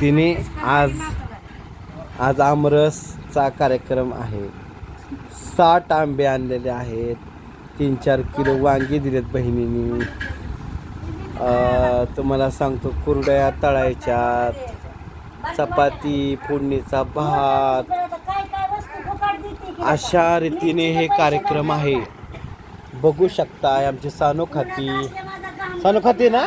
तिने आज आज आमरसचा कार्यक्रम आहे. साठ आंबे आणलेले आहेत. तीन चार किलो वांगी दिलेत बहिणींनी. तुम्हाला सांगतो कुरड्या तळायच्या चपाती फोडणीचा भात अशा रीतीने हे कार्यक्रम आहे. बघू शकता आमची सानोखाती खाती ना?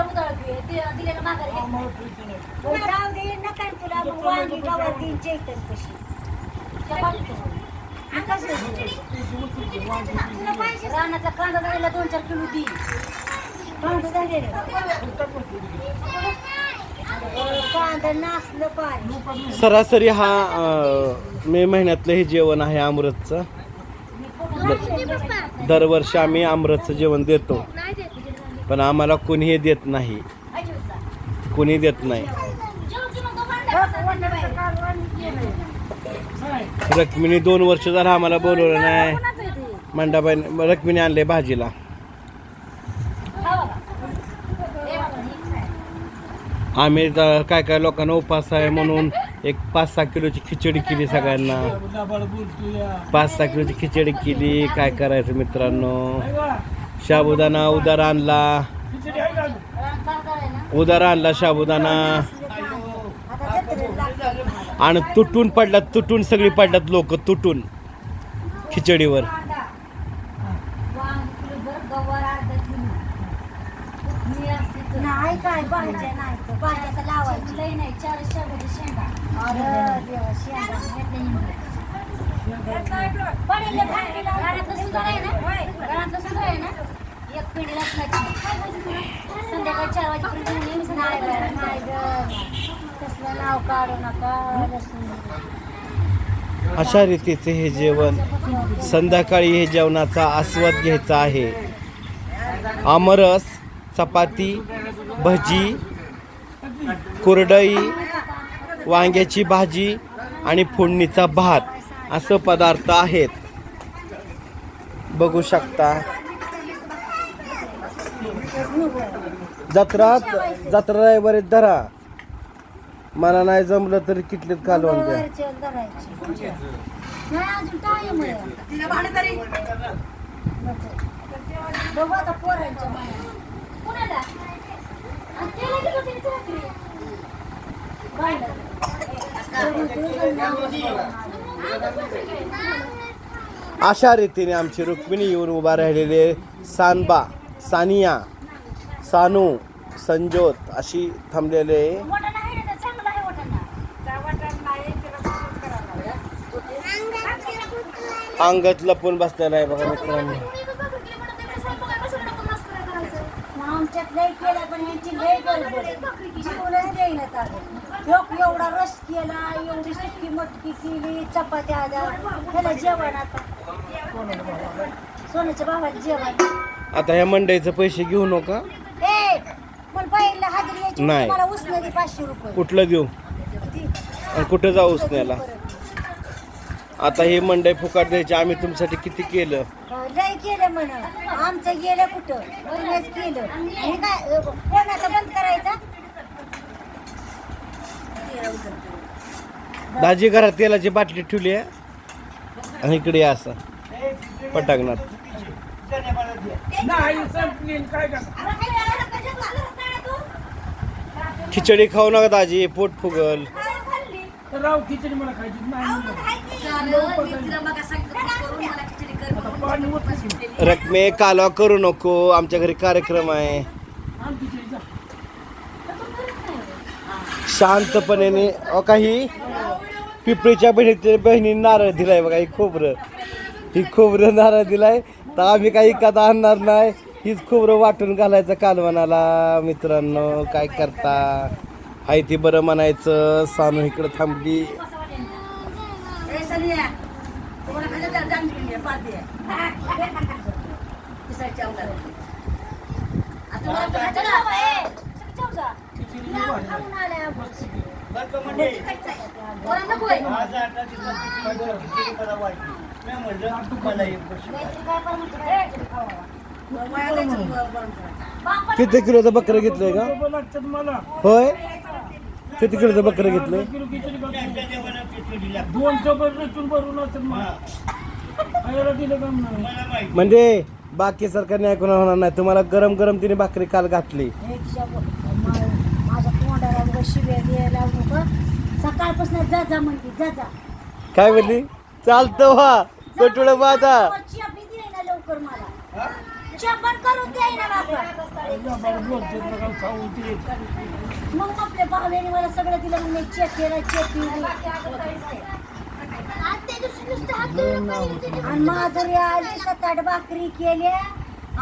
उधळतोय ते दिलेलं माघारी घेत नाही. जाऊ दे नका तुला मग चैतन कशी. तुला पाहिजे कांदा द्यायला दोन चार किलो दी. कांदा पाहिजे सरासरी हा अं, मे महिन्यातलं हे जेवण आहे अमृतचं. दरवर्षी आम्ही अमृतचं जेवण देतो. पण आम्हाला कोणीही देत नाही. कोणी देत नाही. रक्मिणी दोन वर्ष झालं आम्हाला बोलवलं नाही. मंडाबाई रक्मिणी आणले भाजीला. आम्ही काय काय लोकांना उपास आहे म्हणून एक पाच सहा किलोची खिचडी केली सगळ्यांना. पाच सहा किलोची खिचडी केली. काय करायचं मित्रांनो? साबुदाणा उदार आणला? उदार आणला लागतं आणि तुटून पडल्यात तुटून सगळी पडल्यात लोक तुटून. खिचडीवर. लावायची. एक पिढी संध्याकाळी चार वाजेपर्यंत नाही तसलं नाव काढू नका अशा रीतीचे हे जेवण संध्याकाळी हे जेवणाचा आस्वाद घ्यायचा आहे. आमरस चपाती भजी कुरडई वांग्याची भाजी आणि फोडणीचा भात. असं पदार्थ आहेत. बघू शकता. जत्रा जत्रा रविवारी धरा. मला नाही जमलं तरी किटलीत घालून द्या. अशा रीतीने आमची रुक्मिणी येऊन उभा राहिलेले सानबा सानिया सानू संजोत अशी थांबलेले अंगात लपून बसलेला आहे बघा मित्रांनो तुम्ही एकच भाकरी केली म्हणून ते स्वयंपाकाला बसून टाकून मस्करी करायचं. आमच्यात लय केलं पण ह्यांची लय गडबड जीवनच लोक एवढा रस केला एवढी सुकी मटकी केली चपात्या आल्या. ह्याला जेवण आता. सोन्याच्या भावाला जेवण. आता ह्या मंडईचे पैसे घेऊ नका. ए पण पहिला हजेरी यायची नाही. मला पाचशे रुपये. कुठलं आणि कुठं जाऊ उसण्याला आता हे मंडई फुकाट द्यायची आम्ही तुमच्यासाठी किती केलं? अं, लय केलं म्हण. आमचं गेलं कुठं? तुम्हीच केलं. आणि काय अं, कोणाचं बंद करायचा? दाजी घरात तेलाची बाटली ठेवली आहे. आणि इकडे या असं. पटाकणार नाही संपली आणि काय करणार? खिचडी खाऊ नका दाजी पोट फुगल. तर राव खिचडी मला खायची. नाही. रकमे कालवा करू नको. आमच्या घरी कार्यक्रम आहे. शांतपणे अ काही पिपळीच्या बहिणी बहिणी नारळ दिलाय बघा ही खोबरं. ही खोबरं नारळ दिलाय. तर आम्ही काही कदा आणणार नाही. हीच खोबरं वाटून घालायचं कालवणाला. मित्रांनो काय करता? हाय ती बरं म्हणायचं. सानू इकडं थांबली. किती किलोचं बकरं घेतलंय का? होय? ते तिकडचं बकरं घेतलं. दोन रचून भरून मला दिलं काम नाही म्हणजे बाकी सरकारने ऐकून होणार नाही. तुम्हाला गरम गरम तिने भाकरी काल घातली. माझ्या तोंडाला शिव्या द्यायला सकाळपासून जा जा म्हणते जा जा काय म्हणली? चालतो व्हा. पेटोळ माझा लवकर मला करून बाबा. मग आपल्या भावेने मला सगळं दिलं मग मी चेक केला चेक केली. आणि माधुरी आली सात आठ भाकरी केल्या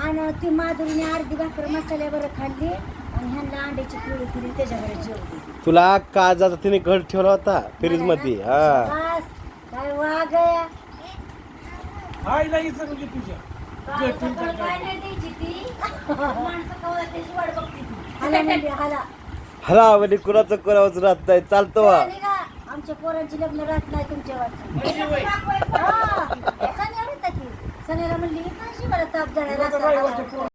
आणि ती माधुरीने अर्धी भाकर मसाल्यावर खाल्ली आणि ह्यांना अंड्याची पोळी केली त्याच्यावर जेवली. तुला काजाचा तिने घट ठेवला होता फ्रीजमध्ये? हा. बस काय वाग आहे? आईला म्हणजे तुझ्या. काय. नाही द्यायची ती? माणसं कवळा त्याची वाट बघते ती. हाला म्हणजे हाला. हला म्हणजे कुणाचं कुणावरच राहत नाही. चालतो वा. आणि का आमच्या पोरांची लग्न राहत नाही तुमच्या वाटत सनेला म्हणली "नाही शिवाला ताप झाला रस्ता